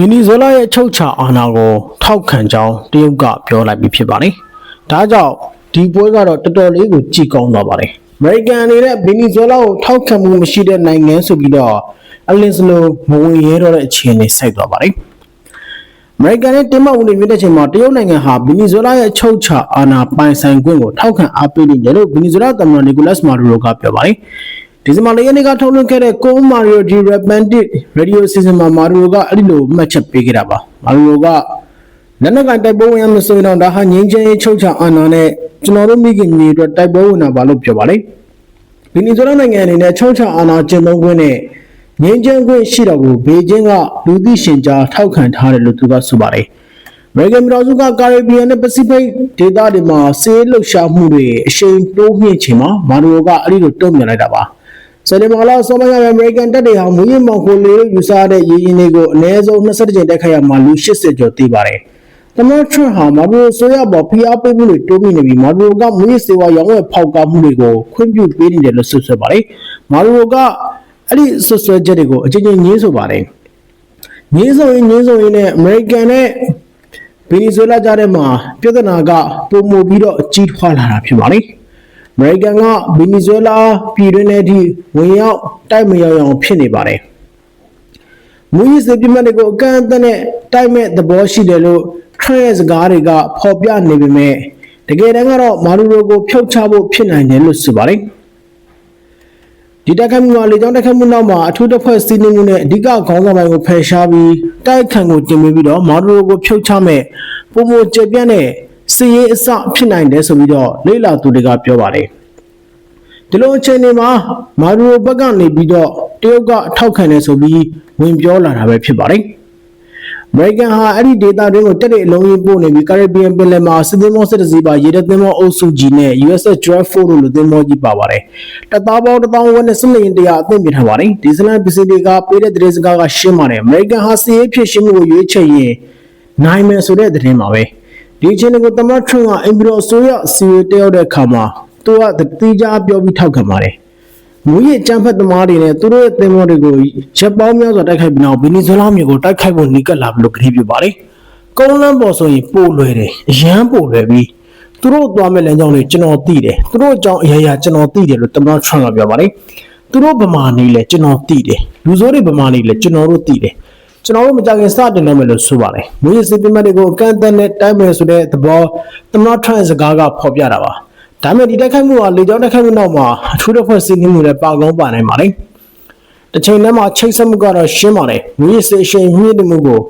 ဗီနီဇွဲလားရဲ့အချုပ်ချာအာဏာကိုထောက်ခံကြောင်းတရုတ်ကပြောလိုက်ပြီးဖြစ်ပါတယ်။ဒါကြောင့်ဒီပွဲကတော့တော်တော်လေးကိုကြည်ကောင်းသွားပါတယ်။အမေရိကန်အနေနဲ့ဗီနီဇွဲလားကိုထောက်ခံမှုမရှိတဲ့နိုင်ငံဆိုပြီးတော့အလင်းစလိုမဝင်ရဲတော့တဲ့အခြေအနေစိုက်သွားပါတယ်။အမေရိကန်နဲ့တင်းမာမှုတွေမြင့်တဲ့ချိန်မှာတရုတ်နိုင်ငံဟာဗီနီဇွဲလားရဲ့အချုပ်ချာအာဏာပိုင်ဆိုင်ခွင့်ကိုထောက်ခံအားပေးနေတယ်လို့ဗီနီဇွဲလားသမ္မတနီကိုလတ်မာဒူရိုကပြောပါတယ်။ ဒီဇင်ဘာလရက်နေ့ကထုတ်လွှင့်ခဲ့တဲ့ကိုမာရီယိုဒီရပန်တစ်ရေဒီယိုစီစဉ်မှာမာဒူရိုကအဲ့ဒီလိုမှတ်ချက်ပေးခဲ့တာပါ။မာဒူရိုကလက်နက်ကင်တိုက်ပွဲဝင်ရမလို့ဆိုရင်တော့ဒါဟာငြိမ်းချမ်းရေးချုပ်ချာအာဏာနဲ့ကျွန်တော်တို့မိခင်မြေအတွက်တိုက်ပွဲဝင်တာပါလို့ပြောပါတယ်။ဗီနီဇွဲလားနိုင်ငံအနေနဲ့ချုံချအာဏာကျင့်သုံးခွင့်နဲ့ငြိမ်းချမ်းခွင့်ရှိတော်ကိုဘေကျင်းကလူသိရှင်ကြားထောက်ခံထားတယ်လို့သူကဆိုပါတယ်။ American ပြည်တော်စုကကာရီဘီယန်နဲ့ Pacific ဒေသတွေမှာစေးလှုပ်ရှားမှုတွေအရှိန်တိုးမြင့်ချိန်မှာမာဒူရိုကအဲ့ဒီလိုတုံ့ပြန်လိုက်တာပါ။ စနေမာလာဆောင်းပိုင်းက American တပ်တွေဟာမူရင်းမောင်ခိုလေလို့ယူဆရတဲ့ရင်းရင်းတွေကိုအနည်းဆုံး20ကြိမ်တိုက်ခိုက်ရမှာလူ80ကျော်သေးပါတယ်။သမ္မတထရန့်ဟာမာဒူရိုဆိုရပေါ်ဖိအားပေးမှုတွေတိုးမြင့်နေပြီးမာဒူရိုကမူရစ်စေဝါရောင်းဝယ်ဖောက်ကားမှုတွေကိုခွင့်ပြုပေးနေတယ်လို့ဆွဆွဲပါတယ်။မာဒူရိုကအဲ့ဒီဆွဆွဲချက်တွေကိုအကြိမ်ကြိမ်ညှင်းဆိုပါတယ်။ညှင်းဆိုရင်ညှင်းဆိုရင်နဲ့အမေရိကန်နဲ့ဗီနီဇွဲလားကြားထဲမှာပြဿနာကပုံမပြီးတော့အကြီးထွားလာတာဖြစ်ပါတယ်။ အမေရိကန်ကဗီနီဇွဲလားပြည်တွင်းထဲထိဝင်ရောက်တိုက်မရောက်အောင်ဖြစ်နေပါတယ်။မူရစ်စေပြစ်မှတ်တွေကိုအကန့်အသတ်နဲ့တိုက်မဲ့သဘောရှိတယ်လို့ထရန့်ရဲ့စကားတွေကဖော်ပြနေပေမဲ့တကယ်တမ်းကတော့မာဒူရိုကိုဖျောက်ချဖို့ဖြစ်နိုင်တယ်လို့ဆိုပါတယ်ဒီတိုက်ခိုက်မှုမှာလေကြောင်းတိုက်ခိုက်မှုနောက်မှာအထူးတပ်ဖွဲ့စီးနင်းမှုနဲ့အဓိကခေါင်းဆောင်ပိုင်းကိုဖယ်ရှားပြီးတိုက်ခိုက်ကိုတင်ပေးပြီးတော့မာဒူရိုကိုဖျောက်ချမဲ့ပုံမကျပြန့်တဲ့ စီးရေးအစဖြစ်နိုင်တယ်ဆိုပြီးတော့လေ့လာသူတွေကပြောပါတယ်ဒီလိုအချိန်တွေမှာမာဒူရိုဘက်ကနေပြီးတော့တရုတ်ကအထောက်ခံနေဆိုပြီးဝင်ပြောလာတာပဲဖြစ်ပါတယ်။အမေရိကန်ဟာအဲ့ဒီဒေတာတွေကိုတက်တဲ့အလုံးကြီးပို့နေပြီးကာရစ်ဘီယံပင်လယ်မှာစစ်သင်္ဘောစစ်တစည်းပါရေတပ်သင်္ဘောအုပ်စုကြီးနဲ့ USS Gerald Ford တို့လိုသင်္ဘောကြီးပါပါတယ်။တပ်သားပေါင်း1000ဝန်းနဲ့စစ်လေယာဉ်တရားအသင့်ပြထားပါတယ်။ဒီဇလန်ပစ္စည်းတွေကပေးတဲ့သတင်းစကားကရှင်းပါတယ်။အမေရိကန်ဟာစီးရေးဖြစ်ရှင်းမှုကိုရွေးချယ်ရင်နိုင်မယ်ဆိုတဲ့သတင်းပါပဲ။ ဒီအချိန်ကိုသမ္မတထရန့်ကအင်ပီရိုအစိုးရစီဝေတယောက်တဲ့အခါမှာသူကတိကျပြောပြီးထောက်ခံပါတယ်။မူရစ်ကြမ်းဖက်သမားတွေနဲ့သူတို့ရဲ့သင်္ဘောတွေကိုရပ်ပေါင်းများစွာတိုက်ခိုက်ပြီးနောက်ဗီနီဇွဲလားမြို့ကိုတိုက်ခိုက်ဖို့နီးကပ်လာပြီလို့ကြေညာပါတယ်။ကုန်းလမ်းပေါ်ဆိုရင်ပို့လွယ်တယ်အရန်ပို့လွယ်ပြီးသူတို့သွားမဲ့လမ်းကြောင်းတွေကျွန်တော်သိတယ်သူတို့အကြောင်းအရာရာကျွန်တော်သိတယ်လို့သမ္မတထရန့်ကပြောပါတယ်။သူတို့ဗမာနေလဲကျွန်တော်သိတယ်လူစိုးတွေဗမာနေလဲကျွန်တော်တို့သိတယ် ကျွန်တော်တို့မကြခင်စတင်တော့မယ်လို့ဆိုပါတယ်။မူရစ်စစ်ပင်မတ်တွေကိုအကန့်အသတ်နဲ့တိုက်မယ်ဆိုတဲ့သဘောသမ္မတထရန့်ရဲ့စကားကဖော်ပြတာပါ။ဒါပေမဲ့ဒီတိုက်ခိုက်မှုဟာလေကြောင်းတိုက်ခိုက်မှုနောက်မှာအထူးတစ်ဖွဲ့စီးနင်းမှုလည်းပါကောင်းပါနိုင်ပါတယ်။တစ်ချိန်တည်းမှာချိတ်ဆက်မှုကတော့ရှင်းပါတယ်။မူရစ်စေရှင်မြင့်တဲ့မှုကို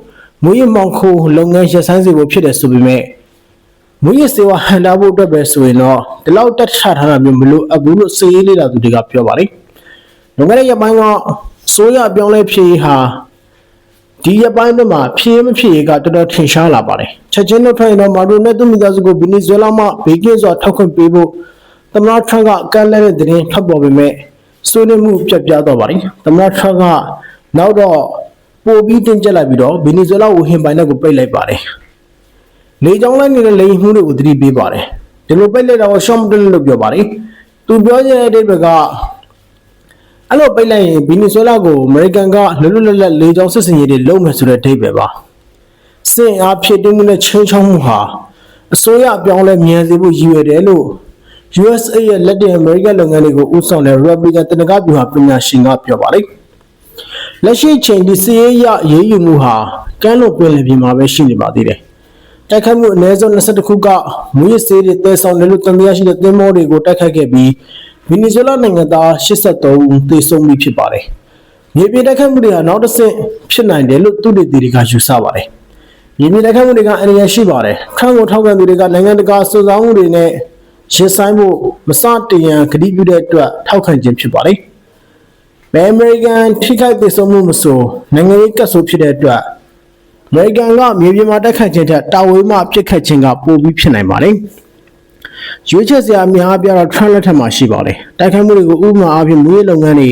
မူရစ်မောင်ခိုလုပ်ငန်းရပ်ဆိုင်းစေဖို့ဖြစ်တယ်ဆိုပေမဲ့မူရစ်စေဝါဟန်တာဖို့အတွက်ပဲဆိုရင်တော့ဒီလောက်တက်ချထားတာမျိုးမလို့အဘူးလို့စေရေးလေးလာသူတွေကပြောပါတယ်။လွန်ခဲ့တဲ့ရက်ပိုင်းကစိုးရအပြောင်းလဲဖြစ်ရေးဟာ ဒီရက်ပိုင်းတွေမှာဖြည့်မဖြည့်ကတော်တော်ထင်ရှားလာပါတယ်။ချက်ချင်းတို့ထွက်ရင်တော့မာဒူနဲ့သူ့မိသားစုကိုဗီနီဇွဲလားမှဘေကင်းစွာထောက်ခွင့်ပေးဖို့သမ္မတထရန့်ကကန့်လန့်တဲ့သတင်းထွက်ပေါ်ပေမဲ့ဆွေးနွေးမှုပြတ်ပြားသွားပါတယ်။သမ္မတထရန့်ကနောက်တော့ပိုပြီးတင်ကျက်လိုက်ပြီးတော့ဗီနီဇွဲလားဝဟင်ပိုင်တဲ့ကိုပိတ်လိုက်ပါတယ်။လေကြောင်းလိုက်နေတဲ့လေယာဉ်မှုတွေကိုသတိပေးပါတယ်။ဒီလိုပိတ်လိုက်တာကိုရှော့မတက်လို့ပြောပါတယ်။သူပြောချင်တဲ့အဓိပ္ပာယ်က အဲ့လိုပိတ်လိုက်ရင်ဗီနီဇွဲလားကိုအမေရိကန်ကလွတ်လွတ်လပ်လပ်လေကြောင်းစစ်စင်ရေးတွေလုပ်မယ်ဆိုတဲ့အဓိပ္ပာယ်ပါစင်အားဖြစ်တင်းမှုနဲ့ချင်းချောင်းမှုဟာအစိုးရအပြောင်းလဲမြန်စေဖို့ရည်ရွယ်တယ်လို့ USA ရဲ့လက်တင်အမေရိကန်လုပ်ငန်းတွေကိုဦးဆောင်တဲ့ Republican တနဂါဗျူဟာပညာရှင်ကပြောပါတယ်လက်ရှိချိန်ဒီစီရေးရရေးယူမှုဟာကမ်းလွန်ပင်လယ်ပြင်မှာပဲရှိနေပါသေးတယ်တိုက်ခိုက်မှုအနည်းဆုံး22ခုကမူရစ်စေးတွေတဲဆောင်တယ်လို့တန်တရားရှိတဲ့သင်္ဘောတွေကိုတိုက်ခိုက်ခဲ့ပြီး ဗီနီဇွဲလားနိုင်ငံသား83ဦးသေဆုံးပြီဖြစ်ပါတယ်။မြေပြင်တိုက်ခိုက်မှုတွေဟာနောက်တစ်ဆင့်ဖြစ်နိုင်တယ်လို့သူတွေတီတွေကယူဆပါတယ်။မြေပြင်တိုက်ခိုက်မှုတွေကအန္တရာယ်ရှိပါတယ်။ခန့်ကိုထောက်ခံသူတွေကနိုင်ငံတကာစုံစမ်းမှုတွေနဲ့ရင်ဆိုင်ဖို့မစတရန်ကတိပြုတဲ့အတွက်ထောက်ခံခြင်းဖြစ်ပါတယ်။ဘယ်အမေရိကန်ထိခိုက်သေဆုံးမှုမဆိုနိုင်ငံရေးကတ်ဆိုးဖြစ်တဲ့အတွက်အမေရိကန်ကမြေပြင်မှာတက်ခတ်ခြင်းထက်တာဝေးမှပြစ်ခတ်ခြင်းကပိုပြီးဖြစ်နိုင်ပါတယ်။ ရွေးချယ်စရာအများအပြားတော့ Trump လက်ထက်မှာရှိပါတယ်။တိုက်ခိုက်မှုတွေကိုဥပမာအားဖြင့်မူရေးလုပ်ငန်းတွေ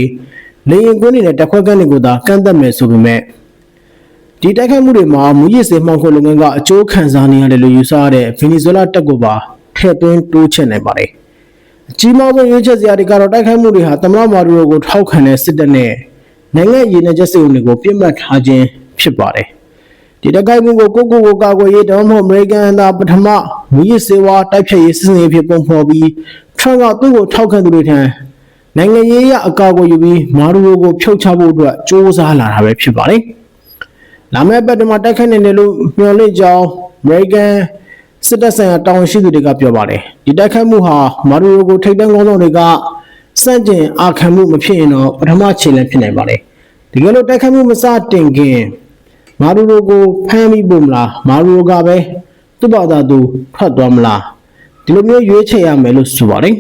လေရင်ကွင်းတွေနဲ့တက်ခွက်ကန်းတွေကိုသာကန့်သက်မယ်ဆိုပေမဲ့ဒီတိုက်ခိုက်မှုတွေမှာမူရေးစေမှောင်ခိုလုပ်ငန်းကအကျိုးခံစားနေရတယ်လို့ယူဆရတဲ့ဗင်နီဇွဲလားတပ်ကိုပါထည့်သွင်းတိုးချဲ့နိုင်ပါတယ်။အကြီးမားဆုံးရွေးချယ်စရာတွေကတော့တိုက်ခိုက်မှုတွေဟာသမ္မတမာဒူရိုကိုထောက်ခံတဲ့စစ်တပ်နဲ့နိုင်ငံရည်နယ်ချက်စစ်အုပ်တွေကိုပြစ်မှတ်ထားခြင်းဖြစ်ပါတယ်။ ဒီတိုက်ခိုက်မှုကိုကိုကိုကိုကာကွယ်ရေးတောင်းဖို့အမေရိကန်သာပထမမူရစ်စေဝါတိုက်ဖြတ်ရေးစစ်စင်ရေးဖြစ်ပုံဖော်ပြီးထရန့်ကသူ့ကိုထောက်ခံသူတွေထံနိုင်ငံရေးအရအကာအကွယ်ယူပြီးမာဒူရိုကိုဖြုတ်ချဖို့အတွက်စ조사လာတာပဲဖြစ်ပါတယ်။လာမယ့်ပတ်တမှာတိုက်ခိုက်နေတယ်လို့မျှော်လင့်ကြောင်းအမေရိကန်စစ်တပ်ဆိုင်ရာတာဝန်ရှိသူတွေကပြောပါတယ်။ဒီတိုက်ခိုက်မှုဟာမာဒူရိုကိုထိပ်တန်းကောင်းဆောင်တွေကစန့်ကျင်အာခံမှုမဖြစ်ရင်တော့ပထမခြေလှမ်းဖြစ်နိုင်ပါတယ်။ဒီကလိုတိုက်ခိုက်မှုမစတင်ခင် မာဒူရိုကိုဖမ်းမိဖို့မလားမာဒူရိုကပဲသူ့ဘာသာသူထွက်သွားမလားဒီလိုမျိုးရွေးချယ်ရမယ်လို့ဆိုပါတယ်။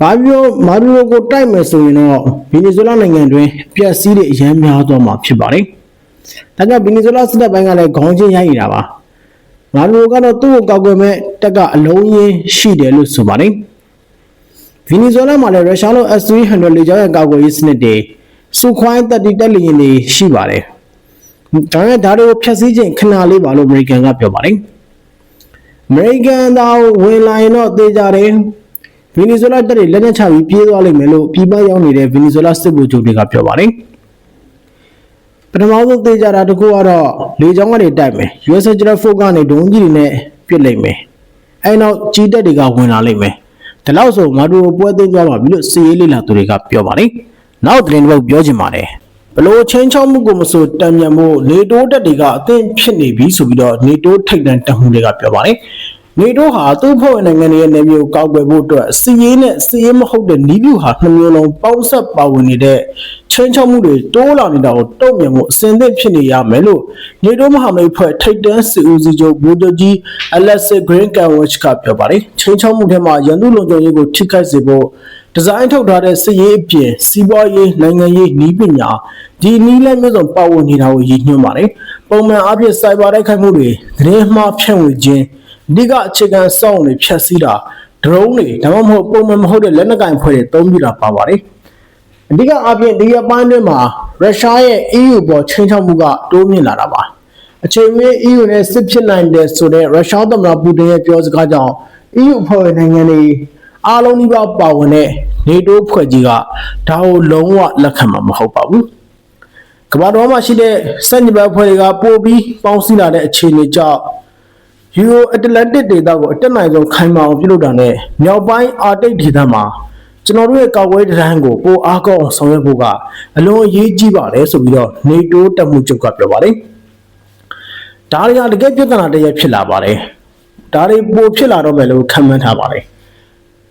ဘာပြောမာဒူရိုကိုတိုက်မယ်ဆိုရင်တော့ဗီနီဇွဲလားနိုင်ငံတွင်အပြက်စီးတွေအများများသွားမှာဖြစ်ပါတယ်။ဒါကြောင့်ဗီနီဇွဲလားစစ်တပ်ပိုင်းကလည်းခေါင်းချင်းရိုက်နေတာပါ။မာဒူရိုကတော့သူ့ကိုကောက်ွယ်မဲ့တက်ကအလုံးရင်းရှိတယ်လို့ဆိုပါတယ်။ဗီနီဇွဲလားမှာလည်းရုရှားလို S300 လေကြောင်းရဲ့ကာကွယ်ရေးစနစ်တွေ စူခွိုင်းတက်တီတက်လီရင်တွေရှိပါတယ်။ဒါနဲ့ဒါတွေကိုဖျက်ဆီးခြင်းခဏလေးပါလို့အမေရိကန်ကပြောပါတယ်။အမေရိကန်သားဝင်လာရင်တော့သေကြတယ်။ဗီနီဇွဲလားတပ်တွေလက်နက်ချပြီးပြေးသွားလိမ့်မယ်လို့ပြည်ပရောက်နေတဲ့ဗီနီဇွဲလားစစ်ဗိုလ်ချုပ်တွေကပြောပါတယ်။ပထမဆုံးသေကြတာတကူကတော့လေကြောင်းကနေတိုက်မယ်။ US General Force ကနေဒုံးကြီးတွေနဲ့ပစ်လိုက်မယ်။အဲနောက်ကြီးတက်တွေကဝင်လာလိမ့်မယ်။ဒါလို့ဆိုမာဒူရိုပွဲသိမ်းသွားပါပြီလို့စီရေးလေးလာသူတွေကပြောပါတယ်။ နောက်သတင်းတစ်ပုဒ်ပြောချင်ပါတယ်။ဘလို့ချင်းချောက်မှုကိုမဆိုတံမြန်မှုနေတိုးတက်တွေကအသင့်ဖြစ်နေပြီဆိုပြီးတော့နေတိုးထိတ်တန့်တမှုတွေကပြောပါတယ်။နေတိုးဟာသူ့ဖွဲ့ဝင်နိုင်ငံတွေရဲ့နေမျိုးကိုကောက်ွယ်ဖို့အတွက်စီရေးနဲ့စီရေးမဟုတ်တဲ့နီးဗျူဟာနှမျိုးလုံးပေါင်းဆက်ပါဝင်နေတဲ့ချင်းချောက်မှုတွေတိုးလာနေတာကိုတုံ့ပြန်မှုအစင်သင့်ဖြစ်နေရမယ်လို့နေတိုးမဟာမိတ်ဖွဲ့ထိတ်တန့်စီဦးစီးချုပ်ဘူဒိုဂျီအလက်ဆစ်ဂရင်းကန်ဝချ်ကပြောပါတယ်။ချင်းချောက်မှုထဲမှာရန်သူလုံခြုံရေးကိုထိခိုက်စေဖို့ ဒီဇိုင်းထုတ်ထားတဲ့စစ်ရေးအပြင်စီးပွားရေးနိုင်ငံရေးနည်းပညာဒီနည်းလမ်းမျိုးစုံပါဝင်နေတာကိုရည်ညွှန်းပါတယ်။ပုံမှန်အားဖြင့်စိုက်ဘာတိုက်ခိုက်မှုတွေသတင်းမှားဖြန့်ဝေခြင်းအဓိကအခြေခံစောင့်တွေဖျက်ဆီးတာဒရုန်းတွေဒါမှမဟုတ်ပုံမှန်မဟုတ်တဲ့လက်နက်ကင်ဖွဲ့တွေသုံးပြတာပါပါတယ်။အဓိကအားဖြင့်ဒီအပိုင်းတွေမှာရုရှားရဲ့ EU ပေါ်ချင်းချောက်မှုကတိုးမြင့်လာတာပါ။အချိန်မင်း EU နဲ့စစ်ဖြစ်နိုင်တယ်ဆိုတဲ့ရုရှားသမ္မတပူတင်ရဲ့ပြောစကားကြောင့် EU ဖွဲ့ဝင်နိုင်ငံတွေ အားလုံးဒီပါပါဝင်တဲ့ NATO ဖွဲ့ကြီးကဒါကိုလုံးဝလက်ခံမှာမဟုတ်ပါဘူး။ကမ္ဘာတော်မှာရှိတဲ့စက်ညဘဖွဲ့တွေကပို့ပြီးပေါင်းစည်းလာတဲ့အခြေအနေကြောင့်ယူရိုအတလန်တစ်ဒေသကိုအတက်နိုင်ဆုံးခိုင်မာအောင်ပြုလုပ်တာနဲ့မြောက်ပိုင်းအာတိတ်ဒေသမှာကျွန်တော်တို့ရဲ့ကာကွယ်ရေးတန်းကိုပိုအားကောင်းအောင်ဆောင်ရွက်ဖို့ကအလွန်အရေးကြီးပါတယ်ဆိုပြီးတော့ NATO တပ်မှုချုပ်ကပြောပါတယ်။ဒါတွေကတကယ်ပြဿနာတစ်ရပ်ဖြစ်လာပါတယ်။ဒါတွေပိုဖြစ်လာတော့မယ်လို့ခံမှန်းထားပါတယ်။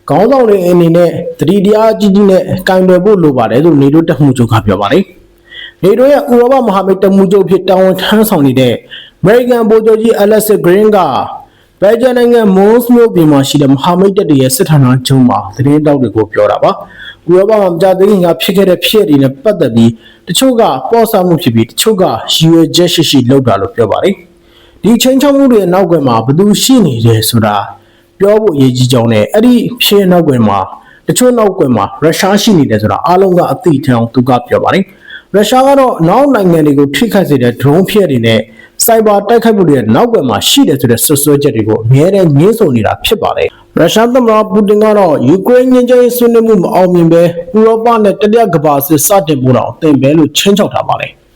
ခေါင်းဆောင်တွေအနေနဲ့တတိတရားကြီးကြီးနဲ့ကင်တွယ်ဖို့လိုပါတယ်လို့ NATO တပ်မှုချုပ်ကပြောပါတယ်။ NATO ရဲ့ဥရောပမဟာမိတ်တပ်မှုချုပ်ဖြစ်တာဝန်ထမ်းဆောင်နေတဲ့ American ဗိုလ်ချုပ်ကြီး Alex Green ကဘယ်ဂျန်နိုင်ငံမွန်စ်မြို့ပြင်မှာရှိတဲ့မဟာမိတ်တပ်တွေရဲ့စစ်ဌာနချုပ်မှာသတင်းတောက်တွေကိုပြောတာပါ။ဥရောပမှာမကြသေးခင်ကဖြစ်ခဲ့တဲ့ဖြစ်တွေနဲ့ပတ်သက်ပြီးတချို့ကပေါ်ဆမှုဖြစ်ပြီးတချို့ကရည်ရွယ်ချက်ရှိရှိလုပ်တာလို့ပြောပါတယ်။ဒီချင်းချောက်မှုတွေရဲ့နောက်ကွယ်မှာဘယ်သူရှိနေတယ်ဆိုတာ ပြောဖို့အရေးကြီးကြောင်းနဲ့အဲ့ဒီဖြစ်နောက်ကွယ်မှာတချို့နောက်ကွယ်မှာရုရှားရှိနေတယ်ဆိုတာအားလုံးကအသိထအောင်သူကပြောပါတယ်။ရုရှားကတော့နောက်နိုင်ငံတွေကိုထိခိုက်စေတဲ့ drone ဖြစ်တွေနဲ့စိုက်ဘာတိုက်ခိုက်မှုတွေနောက်ကွယ်မှာရှိတယ်ဆိုတဲ့ဆွဆွဲချက်တွေကိုအများနဲ့ညှင်းဆိုနေတာဖြစ်ပါတယ်။ရုရှားသမ္မတပူတင်ကတော့ယူကရိန်းငြိမ်းချမ်းရေးဆွေးနွေးမှုမအောင်မြင်ပဲဥရောပနဲ့တတိယကမ္ဘာစစ်စတင်ဖို့တော့တင်ပဲလို့ချင်းချောက်ထားပါတယ်။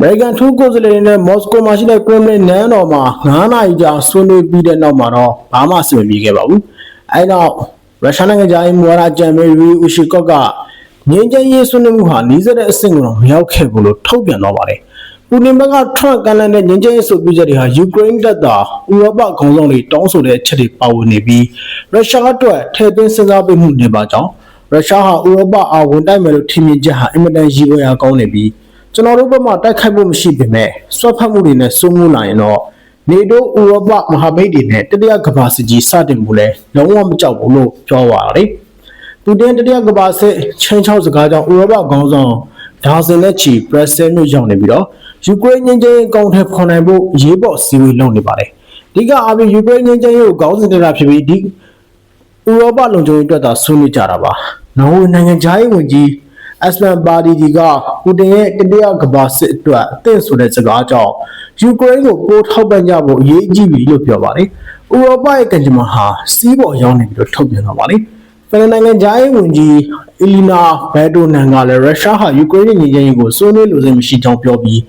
American ထူးကိုယ်စားလှယ်တွေနဲ့မော်စကိုမှာရှိတဲ့ Kremlin နန်းတော်မှာ9နာရီကြာဆွေးနွေးပြီးတဲ့နောက်မှာတော့ဘာမှဆွေးနွေးခဲ့ပါဘူး။အဲနောက်ရုရှားနိုင်ငံသားမူဝါဒကြံမေရီဦးရှိကော့ကငြိမ်းချမ်းရေးဆွေးနွေးမှုဟာနီးစပ်တဲ့အဆင့်ကိုတော့မရောက်ခဲ့ဘူးလို့ထုတ်ပြန်တော့ပါတယ်ပူတင်ဘက်ကထရန့်ကန်လန်တဲ့ငြိမ်းချမ်းရေးဆိုပြချက်တွေဟာယူကရိန်းတပ်သားဥရောပခေါင်းဆောင်တွေတောင်းဆိုတဲ့အချက်တွေပါဝင်နေပြီးရုရှားအတွက်ထည့်သွင်းစဉ်းစားပေးမှုနေပါကြောင်းရုရှားဟာဥရောပအာဝန်တိုက်မယ်လို့ထင်မြင်ချက်ဟာအင်မတန်ရည်ရွယ်ရာကောင်းနေပြီး ကျွန်တော်တို့ဘက်မှတိုက်ခိုက်ဖို့မရှိပေမဲ့စွက်ဖက်မှုတွေနဲ့စိုးမိုးလာရင်တော့နေတိုးဥရောပမဟာမိတ်တွေနဲ့တတိယကမ္ဘာစစ်ကြီးစတင်မှုလဲလုံးဝမကြောက်ဘူးလို့ပြောပါရတယ်။ပူတင်တတိယကမ္ဘာစစ်ချင်းချောက်စကားကြောင့်ဥရောပခေါင်းဆောင်ဒါဇင်နဲ့ချီဘရက်ဆဲမြို့ရောက်နေပြီးတော့ယူကရိန်းငင်းချင်းအကောင့်ထဲခေါ်နိုင်ဖို့ရေးပေါ်စီဝေးလုပ်နေပါတယ်။ဒီကအပြင်ယူကရိန်းငင်းချင်းကိုခေါင်းစဉ်တက်တာဖြစ်ပြီးဒီဥရောပလုံခြုံရေးအတွက်သာဆွေးနွေးကြတာပါ။နော်ဝေနိုင်ငံခြားရေးဝန်ကြီး အက်စလန်ပါဒီဒီကပူတင်ရဲ့တတိယကမ္ဘာစစ်အတွက်အသင့်ဆိုတဲ့စကားကြောင့်ယူကရိန်းကိုပိုးထောက်ပံ့ကြဖို့အရေးကြီးပြီလို့ပြောပါတယ်။ဥရောပရဲ့ကံကြမ္မာဟာစီးပေါ်ရောက်နေပြီးတော့ထုတ်ပြန်တော့ပါလေ။ဖရန်နိုင်ငံဂျိုင်းဝန်ကြီးအီလီနာဘက်ဒိုနန်ကလည်းရုရှားဟာယူကရိန်းရဲ့ညီချင်းကိုစိုးနွေးလို့စမရှိကြောင်းပြောပြီး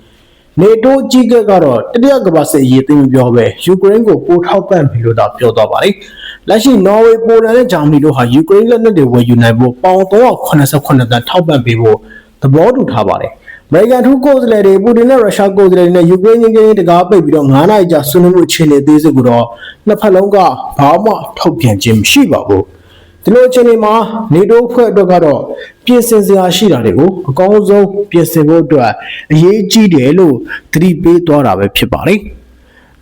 နေတိုးအကြီးကဲကတော့တတိယကမ္ဘာစစ်အရေးသိမ်းပြောပဲယူကရိန်းကိုပိုထောက်ပံ့ပြီလို့သာပြောသွားပါတယ် လက်ရှိနော်ဝေပိုလန်နဲ့ဂျာမနီတို့ဟာယူကရိန်းလက်နက်တွေဝယ်ယူနိုင်ဖို့ပေါင်389တန်ထောက်ပံ့ပေးဖို့သဘောတူထားပါတယ်အမေရိကန်ထူးကိုယ်စားလှယ်တွေပူတင်နဲ့ရုရှားကိုယ်စားလှယ်တွေနဲ့ယူကရိန်းငင်းငင်းတကားပိတ်ပြီးတော့9နိုင်ကြာဆွေးနွေးမှုအခြေအနေအသေးစိတ်ကိုတော့နှစ်ဖက်လုံးကဘာမှထုတ်ပြန်ခြင်းမရှိပါဘူးဒီလိုအခြေအနေမှာနေတိုးဖွဲ့အတွက်ကတော့ပြင်ဆင်စရာရှိတာတွေကိုအကောင်းဆုံးပြင်ဆင်ဖို့အတွက်အရေးကြီးတယ်လို့သတိပေးသွားတာပဲဖြစ်ပါတယ်။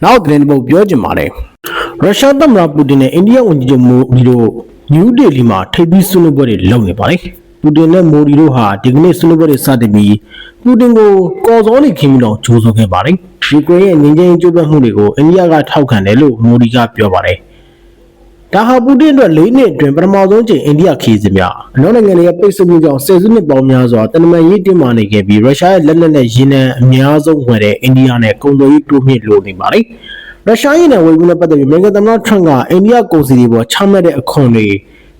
နောက်သတင်းတစ်ပုဒ်ပြောချင်ပါတယ်။ရုရှားသမ္မတပူတင်နဲ့အိန္ဒိယဝန်ကြီးချုပ်မိုဒီတို့နယူးဒေလီမှာထိပ်သီးဆွေးနွေးပွဲတွေလုပ်နေပါတယ်။ပူတင်နဲ့မိုဒီတို့ဟာဒီကနေ့ဆွေးနွေးပွဲတွေစတင်ပြီးပူတင်ကိုကော်စောနေခင်းပြီးတော့ကြိုးဆိုခဲ့ပါတယ်။ယူကရိန်းရဲ့ငြိမ်းချမ်းရေးကြိုးပမ်းမှုတွေကိုအိန္ဒိယကထောက်ခံတယ်လို့မိုဒီကပြောပါတယ်။ ဒါဟာပူတင်အတွက်၄နှစ်အတွင်းပထမဆုံးချိန်အိန္ဒိယခီးစဉ်များအနောက်နိုင်ငံတွေရဲ့ပိတ်ဆို့မှုကြောင့်ဆယ်စုနှစ်ပေါင်းများစွာတနမန်ရေးတင်မာနေခဲ့ပြီးရုရှားရဲ့လက်နက်နဲ့ရင်းနှံအများဆုံးဝယ်တဲ့အိန္ဒိယနဲ့ကုန်သွယ်ရေးတိုးမြင့်လိုနေပါတယ်။ရုရှားရဲ့နယ်ဝယ်မှုနဲ့ပတ်သက်ပြီးအမေရိကန်သမ္မတထရန့်ကအိန္ဒိယကုန်စည်တွေပေါ်ချမှတ်တဲ့အခွန်တွေ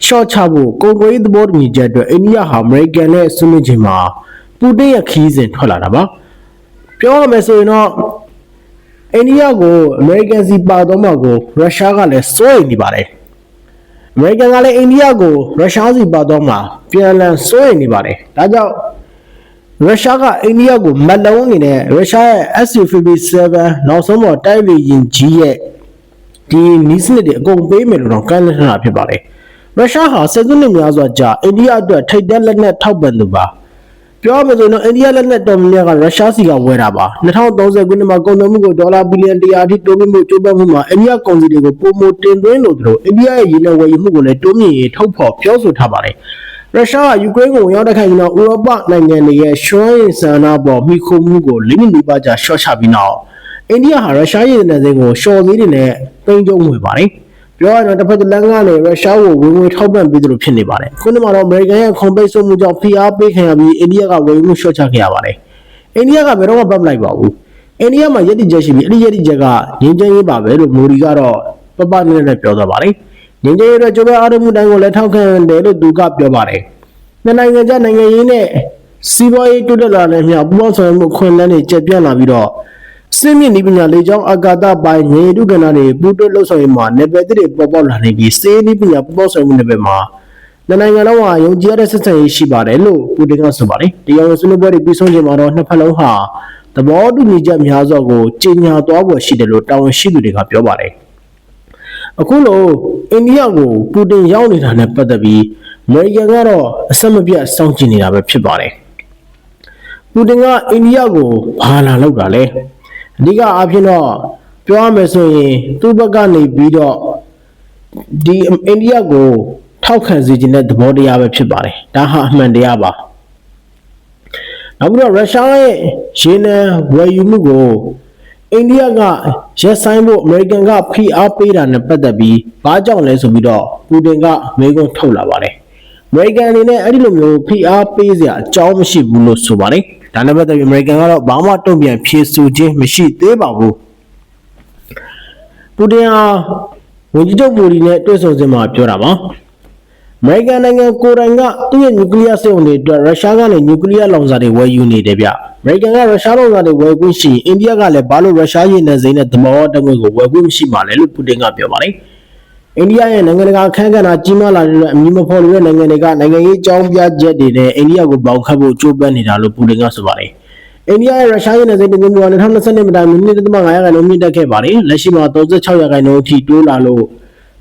ရှော့ချဖို့ကုန်သွယ်ရေးသဘောတူညီချက်အတွက်အိန္ဒိယဟာအမေရိကန်နဲ့ဆွေးနွေးချိန်မှာပူတင်ရဲ့ခီးစဉ်ထွက်လာတာပါ။ပြောရမယ်ဆိုရင်တော့အိန္ဒိယကိုအမေရိကန်စီပါတော့မှာကိုရုရှားကလည်းစိုးရိမ်နေပါတယ်။ အမေရိကန်ကလည်းအိန္ဒိယကိုရုရှားစီပါတော့မှာပြန်လည်စိုးရိမ်နေပါတယ်။ဒါကြောင့်ရုရှားကအိန္ဒိယကိုမက်လုံးအနေနဲ့ရုရှားရဲ့ Su-57 နောက်ဆုံးပေါ်တိုက်လေယာဉ်ကြီးရဲ့ဒီနီးစနစ်တွေအကုန်ပေးမယ်လို့တော့ကန့်လန့်ထားတာဖြစ်ပါတယ်။ရုရှားဟာစစ်သွင်းများစွာကြာအိန္ဒိယအတွက်ထိပ်တန်းလက်နက်ထောက်ပံ့သူပါ။ ပြောရမယ်ဆိုရင်တော့အိန္ဒိယလက်နက်တော်များများကရုရှားစီကဝယ်တာပါ2030ခုနှစ်မှာကုန်သွယ်မှုကိုဒေါ်လာဘီလီယံ100အထိတိုးမြင့်မှုကြိုးပမ်းမှုမှာအိန္ဒိယကုန်စည်တွေကိုပုံမတင်သွင်းလို့သူတို့အိန္ဒိယရဲ့ရင်းနှီးဝယ်ယူမှုကိုလည်းတိုးမြင့်ရေးထုတ်ဖော်ပြောဆိုထားပါတယ်ရုရှားကယူကရိန်းကိုဝင်ရောက်တိုက်ခိုက်ပြီးတော့ဥရောပနိုင်ငံတွေရဲ့ရှွမ်းရင်ဆန္ဒပေါ်မိခိုမှုကိုလိမ့်မိပါကြရှော့ချပြီးနောက်အိန္ဒိယဟာရုရှားရဲ့နယ်စပ်ကိုရှော့သေးတယ်နဲ့ပိန်းကျုံးဝင်ပါတယ် ပြောရရင်တစ်ဖက်တစ်လမ်းကနေရုရှားကိုဝင်ဝင်ထောက်ပံ့ပေးသလိုဖြစ်နေပါတယ်ခုနမှာတော့အမေရိကန်ရဲ့ခွန်ပိတ်ဆို့မှုကြောင့်ဖိအားပေးခံရပြီးအိန္ဒိယကဝယ်မှုရှော့ချခဲ့ရပါတယ်အိန္ဒိယကဘယ်တော့မှပတ်မလိုက်ပါဘူးအိန္ဒိယမှာယက်တိချက်ရှိပြီးအဲ့ဒီယက်တိချက်ကငင်းချမ်းရေးပါပဲလို့မိုဒီကတော့ပပနဲ့နဲ့ပြောသွားပါတယ်ငင်းချမ်းရေးအတွက်ကျိုးပဲအားထုတ်မှုတိုင်းကိုလည်းထောက်ခံတယ်လို့သူကပြောပါတယ်နှစ်နိုင်ငံကြားနိုင်ငံရေးနဲ့စီးပွားရေးတိုးတက်လာတဲ့မြောက်ပူးပေါင်းဆောင်ရွက်မှုခွင့်လန်းတွေကျက်ပြန့်လာပြီးတော့ စင်းမြင့်ဤပညာလေကြောင်းအာကာသပိုင်းငြိမ်တုကဏ္ဍတွေပူးတွဲလှုပ်ဆောင်ရေးမှာနယ်ပယ်တွေပေါ်ပေါက်လာနေပြီးစေးဤပညာပူးပေါင်းဆောင်မှုနယ်ပယ်မှာနှစ်နိုင်ငံလုံးဟာယုံကြည်ရတဲ့ဆက်ဆံရေးရှိပါတယ်လို့ပူတင်ကဆိုပါတယ်တရားဝင်ဆွေးနွေးပွဲတွေပြီးဆုံးချိန်မှာတော့နှစ်ဖက်လုံးဟာသဘောတူညီချက်များစွာကိုကြေညာသွားဖို့ရှိတယ်လို့တာဝန်ရှိသူတွေကပြောပါတယ်အခုလိုအိန္ဒိယကိုပူတင်ရောက်နေတာနဲ့ပတ်သက်ပြီးအမေရိကန်ကတော့အဆက်မပြတ်စောင့်ကြည့်နေတာပဲဖြစ်ပါတယ်ပူတင်ကအိန္ဒိယကိုဘာလာလောက်တာလဲ အဓိကအားဖြင့်တော့ပြောရမယ်ဆိုရင်သူ့ဘက်ကနေပြီးတော့ဒီအိန္ဒိယကိုထောက်ခံစေခြင်းတဲ့သဘောတရားပဲဖြစ်ပါတယ်ဒါဟာအမှန်တရားပါနောက်ပြီးတော့ရုရှားရဲ့ရေနံဝယ်ယူမှုကိုအိန္ဒိယကရက်ဆိုင်ဖို့အမေရိကန်ကဖိအားပေးတာနဲ့ပတ်သက်ပြီးဘာကြောင့်လဲဆိုပြီးတော့ပူတင်ကမေးခွန်းထုတ်လာပါတယ် အမေရိကန်အနေနဲ့အဲ့ဒီလိုမျိုးဖိအားပေးစရာအကြောင်းမရှိဘူးလို့ဆိုပါတယ်ဒါနဲ့ပတ်သက်ပြီးအမေရိကန်ကတော့ဘာမှတုံ့ပြန်ဖြေဆိုခြင်းမရှိသေးပါဘူးပူတင်ဟာဝန်ကြီးချုပ်မိုဒီနဲ့တွေ့ဆုံစဉ်မှာပြောတာပါအမေရိကန်နိုင်ငံကိုယ်တိုင်ကသူ့ရဲ့နျူကလ িয়ার စစ်အုံတွေအတွက်ရုရှားကနေနျူကလ িয়ার လောင်စာတွေဝယ်ယူနေတယ်ဗျအမေရိကန်ကရုရှားလောင်စာတွေဝယ်ခွင့်ရှိရင်အိန္ဒိယကလည်းဘာလို့ရုရှားရေနံစိမ်းနဲ့သမောတငွေကိုဝယ်ခွင့်မရှိမှလဲလို့ပူတင်ကပြောပါတယ် အိန္ဒိယရဲ့နိုင်ငံတကာအခမ်းအနားကြီးမားလာတဲ့အမည်မဖော်လို့တဲ့နိုင်ငံတွေကနိုင်ငံရေးအကြောင်းပြချက်တွေနဲ့အိန္ဒိယကိုပေါင်ခတ်ဖို့ကြိုးပမ်းနေတာလို့ပူတင်ကဆိုပါတယ်အိန္ဒိယရဲ့ရုရှားရဲ့နယ်စပ်တင်မှုက2020မတိုင်မီမိနစ်3.5ရာခိုင်နှုန်းမြင့်တက်ခဲ့ပါတယ်လက်ရှိမှာ36ရာခိုင်နှုန်းအထိတိုးလာလို့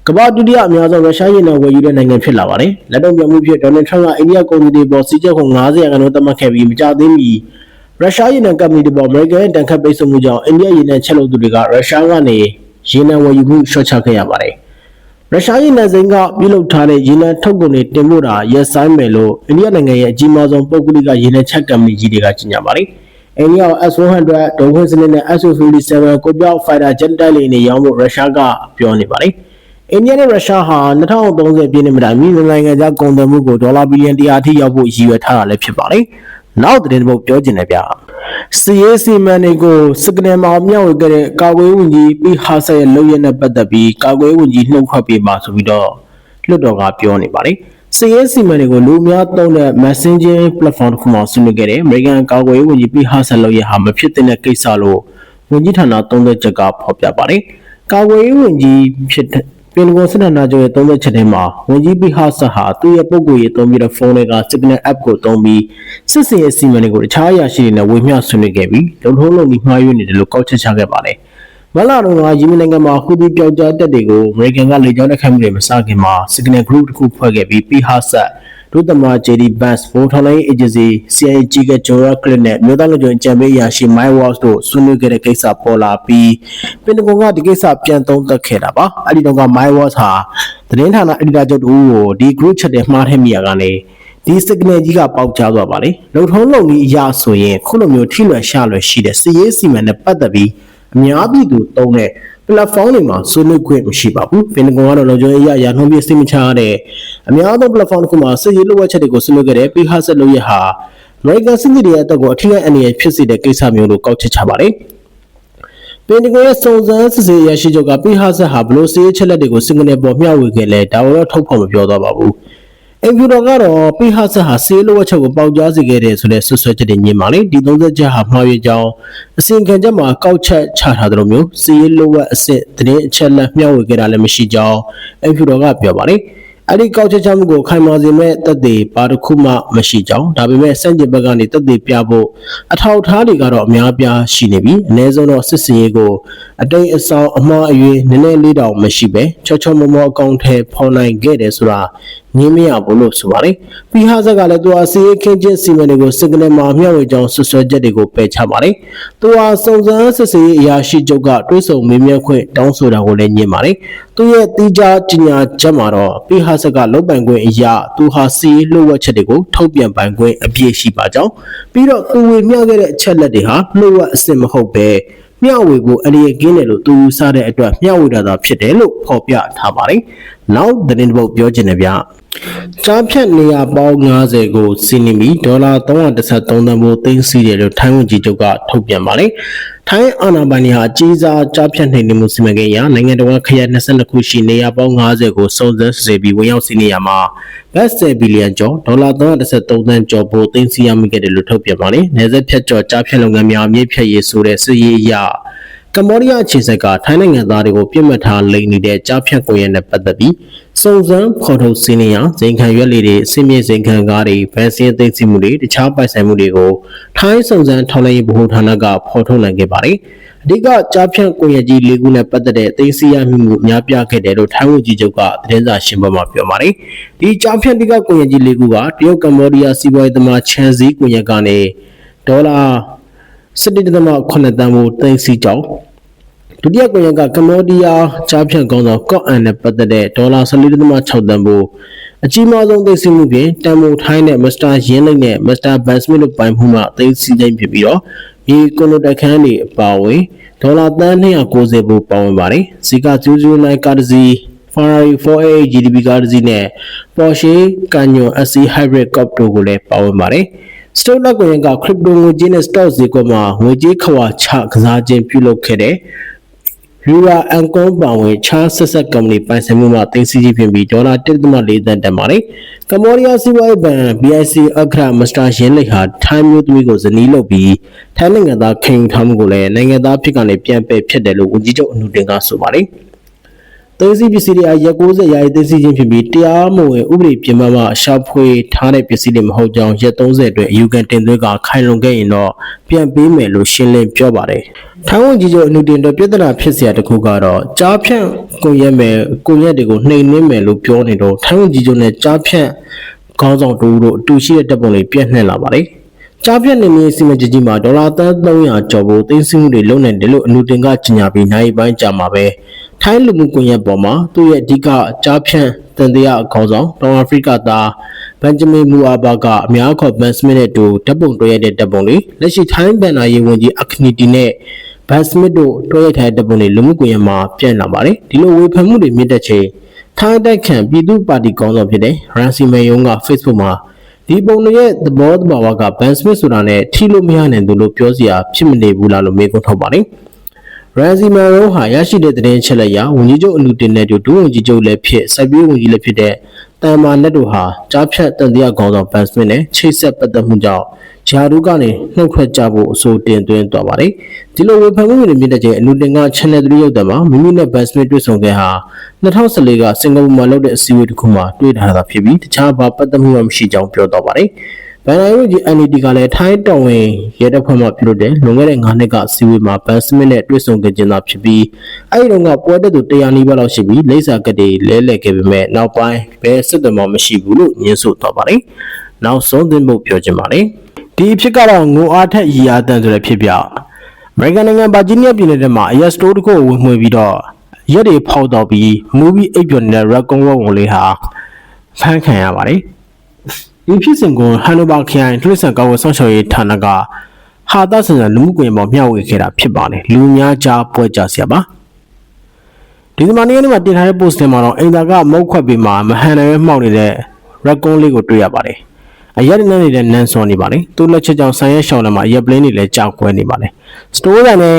ကမ္ဘာဒုတိယအများဆုံးရုရှားရေနံဝယ်ယူတဲ့နိုင်ငံဖြစ်လာပါတယ်လက်တော့ပြန်မှုဖြစ်ဒေါ်နယ်ထရန့်ကအိန္ဒိယကုန်စည်တွေပေါ်စီးကျက်ခွန်90ရာခိုင်နှုန်းသတ်မှတ်ခဲ့ပြီးမကြသေးမီရုရှားရေနံကုမ္ပဏီတွေပေါ်အမေရိကန်ရဲ့တန်ခတ်ပိတ်ဆို့မှုကြောင့်အိန္ဒိယရေနံချက်လုပ်သူတွေကရုရှားကနေရေနံဝယ်ယူမှုရှော့ချခဲ့ရပါတယ် ရုရှားရေနံစိမ်းကပြုလုပ်ထားတဲ့ရေနံထုတ်ကုန်တွေတင်ပို့တာရက်ဆိုင်မယ်လို့အိန္ဒိယနိုင်ငံရဲ့အကြီးမားဆုံးပုဂ္ဂလိကရေနံချက်ကုမ္ပဏီကြီးတွေကကြေညာပါတယ်အိန္ဒိယ S100 ဒုံခွင့်စနစ်နဲ့ Su-57 ကိုပြောက် fighter jet တိုက်လေယာဉ်တွေရောင်းဖို့ရုရှားကပြောနေပါတယ်။အိန္ဒိယနဲ့ရုရှားဟာ2030ပြည့်နှစ်မှာမိနိုင်ငံခြားကုန်သွယ်မှုကိုဒေါ်လာဘီလီယံ100အထိရောက်ဖို့ရည်ရွယ်ထားတာလည်းဖြစ်ပါတယ်။နောက်သတင်းတစ်ပုဒ်ပြောချင်တယ်ဗျ။ စီရေးစီမံတွေကိုစကနေမှာမျှဝေခဲ့တဲ့ကာကွယ်ဝင်ကြီးပြီးဟာဆာရဲ့လုပ်ရတဲ့ပတ်သက်ပြီးကာကွယ်ဝင်ကြီးနှုတ်ထွက်ပေးပါဆိုပြီးတော့လွှတ်တော်ကပြောနေပါတယ်။စည်ရေးစီမံတွေကိုလူအများသုံးတဲ့ messaging platform တစ်ခုမှာဆွေးနွေးခဲ့တဲ့ American ကာကွယ်ရေးဝန်ကြီးပြီးဟာဆန်လို့ရဟာမဖြစ်တဲ့ကိစ္စလို့ဝန်ကြီးဌာနသုံးသက်ချက်ကဖော်ပြပါတယ်။ကာကွယ်ရေးဝန်ကြီးဖြစ်တဲ့ ပင်တဂွန်စစ်ဌာနချုပ်ရဲ့သုံးသက်ချက်ထဲမှာဝန်ကြီးပြီးဟာဆန်ဟာသူ့ရဲ့ပုံကိုယ်ရေးသုံးပြီးတဲ့ဖုန်းတွေက Signal app ကိုသုံးပြီးစစ်စင်ရေးစီမံတွေကိုတခြားအရာရှိတွေနဲ့ဝေမျှဆွေးနွေးခဲ့ပြီးလုံထုံးလုံပြီးမှားယွင်းနေတယ်လို့ကောက်ချက်ချခဲ့ပါတယ်။မလာတော့ကယီမင်နိုင်ငံမှာဟူသီပြောက်ကြားတက်တွေကိုအမေရိကန်ကလေကြောင်းတိုက်ခိုက်မှုတွေမစခင်မှာ Signal Group တစ်ခုဖွဲ့ခဲ့ပြီးပြီးဟာဆက် ဒုသမ္မတ JD Vance ဘိုးထော်လိုင်းအေဂျင်စီ CIA ကြီးကဂျိုရာကလစ်နဲ့မြို့သားလူကြုံကြံပေးအရာရှိ Mike Waltz တို့ဆွေးနွေးခဲ့တဲ့ကိစ္စပေါ်လာပြီးပင်တဂွန်ကဒီကိစ္စပြန်သုံးသပ်ခဲ့တာပါအဲ့ဒီတော့က Mike Waltz ဟာသတင်းဌာနအယ်ဒီတာချုပ်တူကိုဒီ group ချက်တွေမှားထည့်မိရကနေဒီ signal ကြီးကပေါက်ကြားသွားပါလေလုံထုံးလုံကြီးအရာဆိုရင်ခုလိုမျိုးထိလွယ်ရှလွယ်ရှိတဲ့စည်ရေးစီမံနဲ့ပတ်သက်ပြီးအများပြည်သူတုံးတဲ့ platform တွေမှာဆွေးနွေးခွင့်မရှိပါဘူးပင်တဂွန်ကတော့လုံခြုံရေးအရာရာနှုံးပြစိတ်မချရတဲ့အများသော platform တစ်ခုမှာစစ်ရေးလိုအပ်ချက်တွေကိုဆွေးနွေးခဲ့တဲ့ပြီးဟာဆက်လို့ရဟာ American စစ်သည်တွေရဲ့အသက်ကိုအထူးအန္တရာယ်ဖြစ်စေတဲ့ကိစ္စမျိုးလို့ကောက်ချက်ချပါတယ်ပင်တဂွန်ရဲ့စုံစမ်းစစ်ဆေးရရှိချုပ်ကပိဟာဆက်ဟာဘလို့စီးရေးချက်လက်တွေကိုစင်ကနေပေါ်မျှဝေခဲ့လဲဒါကိုတော့ထုတ်ဖော်မပြောတော့ပါဘူး အင်ဖြူတော်ကတော့ပိဟာဆက်ဟာစေးလိုအပ်ချက်ကိုပေါက်ကြားစေခဲ့တယ်ဆိုတဲ့ဆွဆွဲချက်တွေညင်ပါလေဒီသုံးသက်ချက်ဟာမှားယွင်းကြောင်းအစင်ခံချက်မှာကောက်ချက်ချထားတဲ့လိုမျိုးစေးလိုအပ်အစစ်သတင်းအချက်လက်မျှဝေခဲ့တာလည်းမရှိကြောင်းအင်ဖြူတော်ကပြောပါလေအဲ့ဒီကောက်ချက်ချမှုကိုခိုင်မာစေမဲ့တက်သေးပါတစ်ခုမှမရှိကြောင်းဒါပေမဲ့စန့်ကျင်ဘက်ကနေတက်သေးပြဖို့အထောက်ထားတွေကတော့အများပြားရှိနေပြီအ ਨੇ ဆုံးတော့စစ်စင်ရေးကိုအတိတ်အဆောင်အမှားအယွင်းနည်းနည်းလေးတောင်မရှိပဲချောချောမောမောအကောင့်ထဲဖော်နိုင်ခဲ့တယ်ဆိုတာငင်းမရဘူးလို့ဆိုပါတယ်ပြီးဟာဇက်ကလည်းသူဟာစီရေးခင်းချင်းစီမံတွေကိုစကနယ်မှာမျှဝေကြောင်းဆွဆွဲချက်တွေကိုပယ်ချပါတယ်သူဟာစုံစမ်းစစ်ဆေးရေးအရာရှိချုပ်ကတွေးဆုံမေးမြန်းခွင့်တောင်းဆိုတာကိုလည်းညင်ပါတယ်သူရဲ့တီးခြားကြီးညာချက်မှာတော့ပြီးဟာဇက်ကလုတ်ပိုင်ခွင့်အရာသူဟာစီရေးလှုပ်ဝက်ချက်တွေကိုထုတ်ပြန်ပိုင်ခွင့်အပြည့်ရှိပါကြောင်းပြီးတော့သူဝေမျှခဲ့တဲ့အချက်လက်တွေဟာလှုပ်ဝက်အစစ်မဟုတ်ပဲ မျှဝေဖို့အရေးကင်းတယ်လို့သူယူဆတဲ့အတွက်မျှဝေတာသာဖြစ်တယ်လို့ဖော်ပြထားပါတယ်။နောက်သတင်းတစ်ပုဒ်ပြောချင်တယ်ဗျ။ ကြားဖြတ်နေရပေါင်း90ကိုစီနီမီဒေါ်လာ313သန်းဘိုးသိန်းစီတယ်လို့ထိုင်းဝန်ကြီးချုပ်ကထုတ်ပြန်ပါတယ်။ထိုင်းအာဏာပိုင်တွေဟာအကြီးစားကြားဖြတ်နေမှုစီမံကိန်းအရနိုင်ငံတော်ခရိုင်22ခုရှိနေရပေါင်း90ကိုစုံစမ်းစစ်ဆေးပြီးဝင်ရောက်စီးနေရမှာဘတ်10ဘီလီယံကျော်ဒေါ်လာ313သန်းကျော်ဘိုးသိန်းစီရမိခဲ့တယ်လို့ထုတ်ပြန်ပါတယ်။နယ်စပ်ဖြတ်ကျော်ကြားဖြတ်လုပ်ငန်းများအမြင့်ဖြတ်ရေးဆိုတဲ့စစ်ရေးအရ ကမ္ဘောဒီးယားအခြေစိုက်ကထိုင်းနိုင်ငံသားတွေကိုပြစ်မှတ်ထားလိမ်နေတဲ့ကြားဖြတ်ကိုရဲနဲ့ပတ်သက်ပြီးစုံစမ်းဖော်ထုတ်စင်းနေရဇင်ခံရွက်လေးတွေအစင်းမြေဇင်ခံကားတွေဗန်စင်းသိသိမှုတွေတခြားပိုင်ဆိုင်မှုတွေကိုထိုင်းစုံစမ်းထောက်လှမ်းရေးဗဟိုဌာနကဖော်ထုတ်နိုင်ခဲ့ပါတယ်။အဓိကကြားဖြတ်ကိုရဲကြီး၄ခုနဲ့ပတ်သက်တဲ့သိသိရမှုမှုအများပြားခဲ့တယ်လို့ထိုင်းဝန်ကြီးချုပ်ကသတင်းစာရှင်းပွဲမှာပြောပါတယ်။ဒီကြားဖြတ်တိကကိုရဲကြီး၄ခုကတရုတ်ကမ္ဘောဒီးယားစီးပွားရေးသမားချန်စီကိုရဲကနေဒေါ်လာ 17.8တန်ဖို့သိသိကြောင်းဒုတိယကွန်ရက်ကကမ္ဘောဒီးယားကြားဖြတ်ကောင်းဆောင်ကော့အန်နဲ့ပတ်သက်တဲ့ဒေါ်လာ14.6တန်ဖိုးအကြီးမားဆုံးသိသိမှုဖြင့်တန်ဖိုးထိုင်းနဲ့မစ္စတာယင်းလိတ်နဲ့မစ္စတာဘန်စမစ်တို့ပိုင်မှုမှသိသိချင်းဖြစ်ပြီးတော့ဒီကွန်လိုတက်ခန်းတွေအပါအဝင်ဒေါ်လာတန်း290ဘိုးပါဝင်ပါတယ်။ဇီကာ009ကားတစ်စီး Ferrari 488 GDP ကားတစ်စီးနဲ့ Porsche Cayenne SC Hybrid Coupe တို့ကိုလည်းပါဝင်ပါတယ်။ Stock လက်ကွန်က crypto ငွေကြေးနဲ့ stock ဈေးကွက်မှာငွေကြေးခဝါချကစားခြင်းပြုလုပ်ခဲ့တဲ့ Rura Ancon ပါဝင်ချားဆက်ဆက်ကုမ္ပဏီပိုင်ဆိုင်မှုမှသိမ်းဆည်းခြင်းဖြစ်ပြီးဒေါ်လာ1.4သန်းတက်ပါတယ်။ကမ္ဘောဒီးယားစီးပွားရေးဘဏ် BIC အခရမစ္စတာယင်းလိတ်ဟာထိုင်းမျိုးသမီးကိုဇနီးလုပ်ပြီးထိုင်းနိုင်ငံသားခင်ယူထားမှုကိုလည်းနိုင်ငံသားဖြစ်ကနေပြန်ပယ်ဖြစ်တယ်လို့ဝန်ကြီးချုပ်အနုတင်ကဆိုပါတယ်။ သိသိပစ္စည်းတွေအားရက်60ရာရီသိသိချင်းဖြစ်ပြီးတရားမဝင်ဥပဒေပြင်ပမှရှာဖွေထားတဲ့ပစ္စည်းတွေမဟုတ်ကြောင်းရက်30အတွင်းအယူခံတင်သွင်းကခိုင်လုံခဲ့ရင်တော့ပြန်ပေးမယ်လို့ရှင်းလင်းပြောပါတယ်။ထိုင်းဝန်ကြီးချုပ်အနုတင်တို့ပြည်ထနာဖြစ်စရာတခုကတော့ကြားဖြန့်ကွန်ရက်မယ်ကွန်ရက်တွေကိုနှိမ်နှင်းမယ်လို့ပြောနေတော့ထိုင်းဝန်ကြီးချုပ်နဲ့ကြားဖြန့်ခေါင်းဆောင်တို့တို့အတူရှိတဲ့တပ်ပုံတွေပြန့်နှံ့လာပါတယ်။ကြားပြတ်နေမင်းစီမံချက်ကြီးမှာဒေါ်လာသန်း300ကျော်ဖို့သိမ်းဆည်းမှုတွေလုပ်နေတယ်လို့အနုတင်ကကြေညာပြီးနိုင်ပိုင်းကြာမှာပဲ ထိုင်းလူမှုကွန်ရက်ပေါ်မှာသူ့ရဲ့အဓိကကြားဖြန့်တန်တရားအကောင်းဆောင်တောင်အာဖရိကသားဘန်ဂျမင်မူအာဘာကအများခေါ်ဘန်စမစ်နဲ့တူဓာတ်ပုံတွေ့ရတဲ့ဓာတ်ပုံတွေလက်ရှိထိုင်းဘန်နာရေးဝန်ကြီးအခနီတီနဲ့ဘန်စမစ်တို့တွေ့ရတဲ့ဓာတ်ပုံတွေလူမှုကွန်ရက်မှာပြန့်လာပါတယ်ဒီလိုဝေဖန်မှုတွေမြင့်တက်ချိန်ထိုင်းတိုက်ခံပြည်သူ့ပါတီကောင်းဆောင်ဖြစ်တဲ့ရန်စီမေယုံက Facebook မှာဒီပုံတွေရဲ့သဘောတဘာဝကဘန်စမစ်ဆိုတာနဲ့ထီလို့မရနိုင်ဘူးလို့ပြောစရာဖြစ်မနေဘူးလားလို့မေးခွန်းထုတ်ပါတယ်။ ရန်စီမန်ရောဟာရရှိတဲ့သတင်းချက်လက်အရဝန်ကြီးချုပ်အလူတင်တဲ့တူဒုဝန်ကြီးချုပ်လည်းဖြစ်စိုက်ပြေးဝန်ကြီးလည်းဖြစ်တဲ့တန်မာလက်တို့ဟာကြားဖြတ်တန်တရားခေါင်းဆောင်ဘန်စမစ်နဲ့ချိတ်ဆက်ပတ်သက်မှုကြောင့်ဂျာဒူကနေနှုတ်ထွက်ကြဖို့အဆိုတင်သွင်းသွားပါတယ်ဒီလိုဝေဖန်မှုတွေမြင့်တဲ့ချိန်အလူတင်က channel 3ရုပ်သံမှာမိမိနဲ့ဘန်စမစ်တွေ့ဆုံခဲ့ဟာ2014ကစင်ကာပူမှာလုပ်တဲ့အစည်းအဝေးတစ်ခုမှာတွေ့ထားတာဖြစ်ပြီးတခြားဘာပတ်သက်မှုမှမရှိကြောင်းပြောတော့ပါတယ် ဘန်နိုင်ဝကြီး NDT ကလည်းထိုင်းတော်ဝင်ရဲတပ်ဖွဲ့မှပြုလုပ်တဲ့လွန်ခဲ့တဲ့9နှစ်ကစီဝေးမှာဘန်စမစ်နဲ့တွေ့ဆုံခဲ့ခြင်းသာဖြစ်ပြီးအဲ့ဒီတော့ကပွဲတက်သူ100နီးပါးလောက်ရှိပြီးလိမ့်စာကတိလဲလှယ်ခဲ့ပေမဲ့နောက်ပိုင်းဘယ်စစ်တမမရှိဘူးလို့ညင်းဆိုသွားပါတယ်။နောက်ဆုံးသင်ဖို့ပြောချင်ပါတယ်။ဒီအဖြစ်ကတော့ငိုအားထက်ရီအားတန်ဆိုတဲ့ဖြစ်ပြအမေရိကန်နိုင်ငံဗာဂျီးနီးယားပြည်နယ်ထဲမှာအရက်စတိုးတစ်ခုကိုဝင်မှွေပြီးတော့ရက်တွေဖောက်တော့ပြီး movie အိပ်ပျော်နေတဲ့ record ဝင်လေးဟာဖမ်းခံရပါတယ်။ ဒီဖြစ်စဉ်ကိုဟန်နိုဗာခရိုင်ထွေးဆန်ကောက်ဝဆောင်းချော်ရေးဌာနကဟာသဆန်ဆန်လူမှုကွန်ရက်ပေါ်မျှဝေခဲ့တာဖြစ်ပါတယ်လူအများကြားပွဲကြဆရာပါဒီဇင်ဘာနေ့နေ့မှာတင်ထားတဲ့ post ထဲမှာတော့အင်တာကမုတ်ခွက်ပေးမှာမဟန်နိုင်ပဲမှောက်နေတဲ့ record လေးကိုတွေ့ရပါတယ်အရက်နဲ့နေတဲ့နန်းစောနေပါတယ်သူ့လက်ချက်ကြောင့်ဆိုင်ရက်ရှောင်းလည်းမှာရက်ပလင်းတွေလည်းကြောက်ခွဲနေပါတယ်စတိုးဆိုင်နဲ့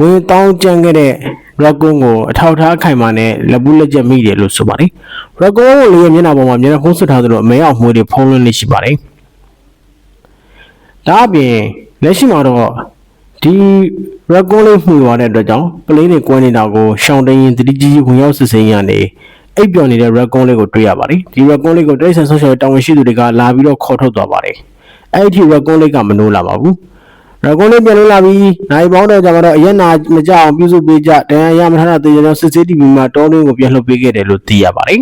ဝင်တောင်းကြံခဲ့တဲ့ record ကိုအထောက်ထားခိုင်မာနဲ့လက်ပူးလက်ချက်မိတယ်လို့ဆိုပါတယ် record ကိုလေးရဲ့မျက်နှာပေါ်မှာမျက်နှာဖုံးဆွထားသလိုအမဲအောင်မှုတွေဖုံးလွှမ်းနေရှိပါတယ်ဒါအပြင်လက်ရှိမှာတော့ဒီ record လေးမှုရတဲ့အတွက်ကြောင့်ပလင်းတွေကွဲနေတာကိုရှောင်းတင်းရင်တတိကြီးဝင်ရောက်စစ်ဆေးရနေအိပ်ပျော်နေတဲ့ record လေးကိုတွေ့ရပါတယ်ဒီ record လေးကိုတိရစ္ဆာန်ဆော့ရှယ်တာဝန်ရှိသူတွေကလာပြီးတော့ခေါ်ထုတ်သွားပါတယ်အဲ့ဒီ record လေးကမနိုးလာပါဘူး ရကုန်းလေးပြန်လို့လာပြီးနိုင်ပေါင်းတော့ကြမှာတော့အရက်နာမကြအောင်ပြုစုပေးကြတရားရမထားတာတေချာကြောင့်စစ်စစ်တီဗီမှာတောင်းတွင်းကိုပြန်လှုပ်ပေးခဲ့တယ်လို့သိရပါတယ်